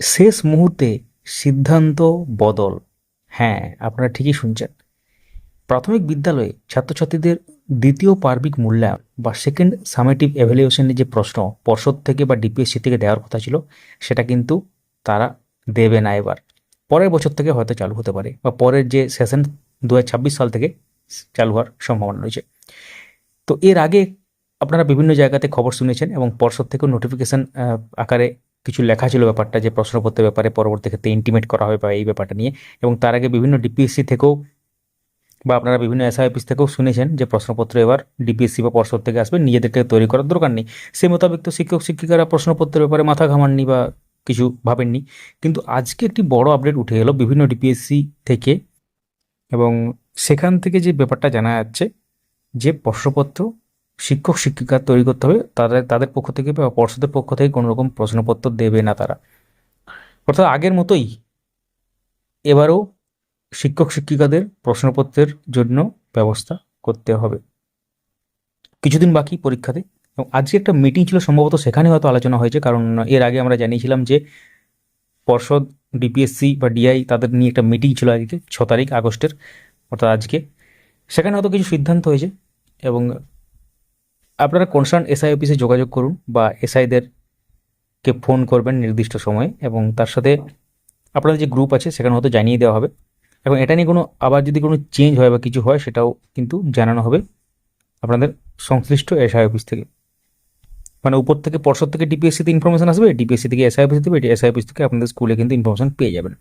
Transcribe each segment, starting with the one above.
শেষ মুহূর্তে সিদ্ধান্ত বদল। হ্যাঁ আপনারা ঠিকই শুনছেন। প্রাথমিক বিদ্যালয়ে ছাত্রছাত্রীদের দ্বিতীয় পার্বিক মূল্যায়ন বা সেকেন্ড সামেটিভ এভ্যালুয়েশনের যে প্রশ্ন, পর্ষদ থেকে বা ডিপিএসসি থেকে দেওয়ার কথা ছিল, সেটা কিন্তু তারা দেবে না এবার। পরের বছর থেকে হয়তো চালু হতে পারে বা পরের যে সেশন দু হাজার ছাব্বিশ সাল থেকে চালু হওয়ার সম্ভাবনা রয়েছে। তো এর আগে আপনারা বিভিন্ন জায়গাতে খবর শুনেছেন এবং পর্ষদ থেকেও নোটিফিকেশান আকারে কিছু লেখা ছিল ব্যাপারটা যে প্রশ্নপত্রের ব্যাপারে পরবর্তী ক্ষেত্রে ইন্টিমেট করা হবে বা এই ব্যাপারটা নিয়ে। এবং তার আগে বিভিন্ন ডিপিএসসি থেকেও বা আপনারা বিভিন্ন এসআই অফিস থেকেও শুনেছেন যে প্রশ্নপত্র এবার ডিপিএসসি বা পর্ষদ থেকে আসবে, নিজেদেরকে তৈরি করার দরকার নেই। সে মোতাবেক তো শিক্ষক, শিক্ষিকারা প্রশ্নপত্রের ব্যাপারে মাথা ঘামাননি বা কিছু ভাবেননি। কিন্তু আজকে একটি বড় আপডেট উঠে এলো বিভিন্ন ডিপিএসসি থেকে এবং সেখান থেকে যে ব্যাপারটা জানা যাচ্ছে যে প্রশ্নপত্র শিক্ষক, শিক্ষিকা তৈরি করতে হবে। তাদের তাদের পক্ষ থেকে বা পর্ষদের পক্ষ থেকে কোনো রকম প্রশ্নপত্র দেবে না তারা। অর্থাৎ আগের মতোই এবারও শিক্ষক, শিক্ষিকাদের প্রশ্নপত্রের জন্য ব্যবস্থা করতে হবে। কিছুদিন বাকি পরীক্ষাতে। এবং আজকে একটা মিটিং ছিল সম্ভবত সেখানে হয়তো আলোচনা হয়েছে, কারণ এর আগে আমরা জানিয়েছিলাম যে পর্ষদ ডিপিএসসি বা ডিআই তাদের নিয়ে একটা মিটিং ছিল আজকে, ছ তারিখ আগস্টের। অর্থাৎ আজকে। সেখানে হয়তো কিছু সিদ্ধান্ত হয়েছে এবং আপনারা কনসার্ন এসআই অফিসে যোগাযোগ করুন বা এসআইদেরকে ফোন করবেন নির্দিষ্ট সময়ে এবং তার সাথে আপনাদের যে গ্রুপ আছে সেখানে হয়তো জানিয়ে দেওয়া হবে। এবং এটা নিয়ে কোনো আবার যদি কোনো চেঞ্জ হয় বা কিছু হয় সেটাও কিন্তু জানানো হবে আপনাদের সংশ্লিষ্ট এসআই অফিস থেকে। মানে উপর থেকে পর্ষদ থেকে ডিপিএসসিতে ইনফরমেশন আসবে ডিপিএসসি থেকে এসআই অফিস দেবে এসআই অফিস থেকে আপনাদের স্কুলে কিন্তু ইনফরমেশন পেয়ে যাবেন।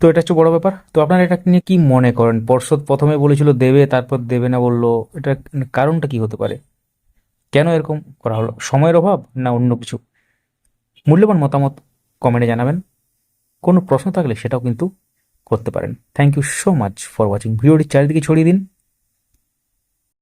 তো এটা হচ্ছে বড় ব্যাপার। তো আপনারা এটা নিয়ে কি মনে করেন? পর্ষদ প্রথমে বলেছিল দেবে, তারপর দেবে না বলল, এটা কারণটা কি হতে পারে? কেন এরকম করা হলো? সময়ের অভাব না অন্য কিছু? মূল্যবান মতামত কমেন্টে জানাবেন। কোনো প্রশ্ন থাকলে সেটাও কিন্তু করতে পারেন। Thank you so much for watching ভিডিওটি চারিদিকে ছড়িয়ে দিন।